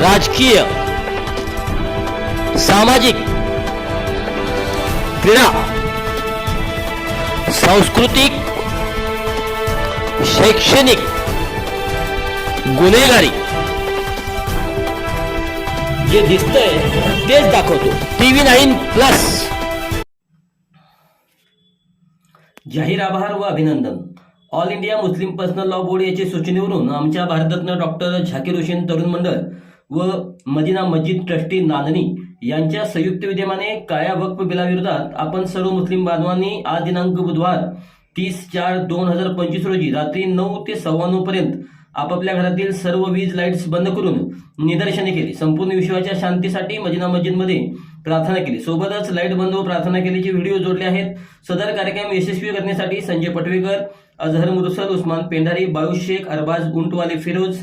राजकीय सामाजिक क्रीडा सांस्कृतिक शैक्षणिक गुन्हेगारी. जे दिसतंय तेच दाखवतो. TV nine plus. जाहीर आभार व अभिनंदन. All India Muslim personal law board याच्या सूचनेवरून आमच्या भारतरत्न डॉक्टर झाकीर हुसेन तरुण मंडळ व मदिना मस्जिद ट्रस्टी नांदणी यांच्या संयुक्त विद्यमाने काया वक्फ बिलाविरोधात आपण सर्व मुस्लिम बांधवांनी आज दिनांक बुधवार तीस चार दोन हजार पंचवीस रोजी रात्री नऊ ते सव्वाण्णव पर्यंत आपापल्या घरातील सर्व वीज लाईट्स बंद करून निदर्शने केली. संपूर्ण विश्वाच्या शांतीसाठी मदिना मस्जिदमध्ये प्रार्थना केली. सोबतच लाइट बंद व प्रार्थना केल्याचे व्हिडिओ जोडले आहेत. सदर कार्यक्रम यशस्वी करण्यासाठी संजय पटवेकर अझहर मुरसल उस्मान पेंढारी बायू शेख अरबाज उंटवाले फिरोज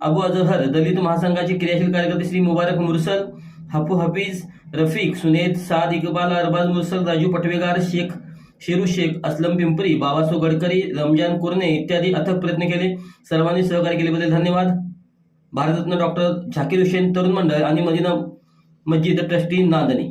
अबू अजहर दलित महासंघाचे क्रियाशील कार्यकर्ते श्री मुबारक मुरसल हफू हफीज रफीक सुनेद साद इकबाल अरबाज मुरसल राजू पटवेगार शेख शेरू शेख असलम पिंपरी बाबासो गडकरी रमजान कुर्णे इत्यादी अथक प्रयत्न केले. सर्वांनी सहकार्य केल्याबद्दल धन्यवाद. भारतरत्न डॉक्टर झाकीर हुसेन तरुण मंडळ आणि मदिना मस्जिद ट्रस्टी नांदणी